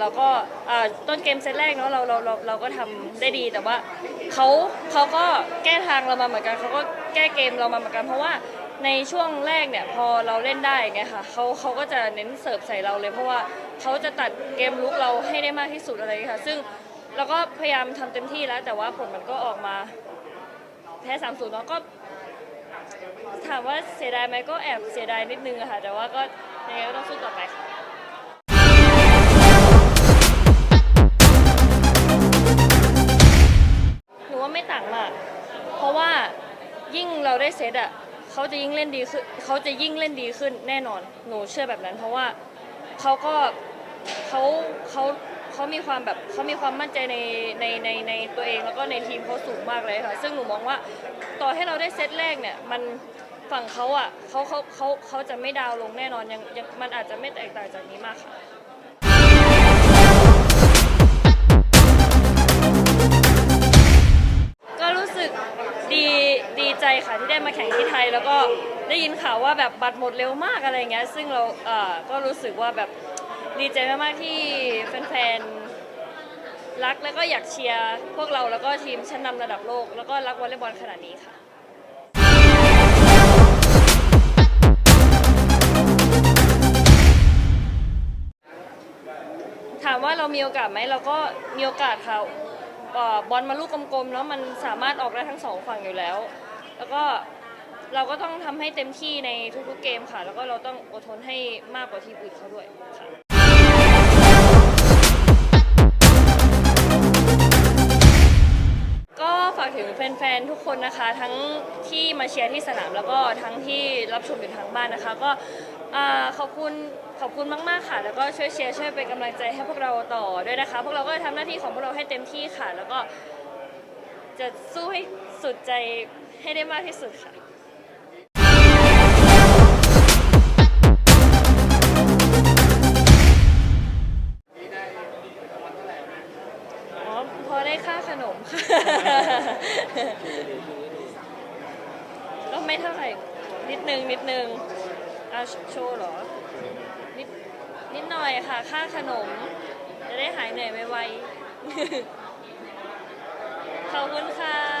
เราก็อ่าต้นเกมเซตแรกเนาะเราเราเราเราก็ทำได้ดีแต่ว่าเขาเขาก็แก้ทางเรามาเหมือนกันเขาก็แก้เกมเรามาเหมือนกัน เพราะว่าในช่วงแรกเนี่ยพอเราเล่นได้ไงค่ะเขาเขาก็จะเน้นเสิร์ฟใส่เราเลย เพราะว่าเขาจะตัดเกมลุกเราให้ได้มากที่สุดอะไรอย่างเงี้ยค่ะ ซึ่งเราก็พยายามทำเต็มที่แล้ว แต่ว่าผลมันก็ออกมาแพ้สามศูนย์เนาะก็ ถามว่าเสียดายไหมก็แอบเสียดายนิดนึงอะค่ะ แต่ว่าก็ยังไงก็ต้องสู้ต่อไปค่ะ ได้เซตอะเขาจะยิ่งเล่นดีขึ้นเขาจะยิ่งเล่นดีขึ้นแน่นอนหนูเชื่อแบบนั้น เพราะว่าเขาก็เขาเขาเขามีความแบบเขามีความมั่นใจในในในในตัวเองแล้วก็ในทีมเขาสูงมากเลยค่ะ ซึ่งหนูมองว่าต่อให้เราได้เซตแรกเนี่ยมันฝั่งเขาอะเขาเขาเขาเขาจะไม่ดาวลงแน่นอนยังยังมันอาจจะไม่แตกต่างจากนี้มากค่ะ ค่ะที่ได้มาแข่งที่ไทย แล้วก็ได้ยินข่าวว่าแบบบัตรหมดเร็วมากอะไรเงี้ยซึ่งเราเอ่อก็รู้สึกว่าแบบดีใจมากๆที่แฟนๆรักแล้วก็อยากเชียร์พวกเราแล้วก็ทีมชั้นนำระดับโลก แล้วก็รักวอลเลย์บอลขนาดนี้ค่ะถามว่าเรามีโอกาสไหมเราก็มีโอกาสค่ะเอ่อบอลมาลูกกลมๆแล้วมันสามารถออกได้ทั้งสองฝั่งอยู่แล้ว แล้วก็เราก็ต้องทำให้เต็มที่ในทุกๆเกมค่ะ แล้วก็เราต้องอดทนให้มากกว่าทีมอื่นเขาด้วยค่ะก็ฝากถึงแฟนๆ ทุกคนนะคะ ทั้งที่มาเชียร์ที่สนามแล้วก็ทั้งที่รับชมอยู่ทางบ้านนะคะ ก็อ่าขอบคุณขอบคุณมากๆค่ะ แล้วก็ช่วยเชียร์ช่วยเป็นกำลังใจให้พวกเราต่อด้วยนะคะ พวกเราก็จะทำหน้าที่ของพวกเราให้เต็มที่ค่ะ แล้วก็ จะสู้ให้สุดใจให้ได้มากที่สุดค่ะอ๋อพอได้ค่าขนมค่ะ ก็ไม่เท่าไหร่ นิดนึงนิดนึงอาโชว์เหรอ นิดนิดหน่อยค่ะ ค่าขนม จะได้หายเหนื่อยไวๆ ขอบคุณค่ะ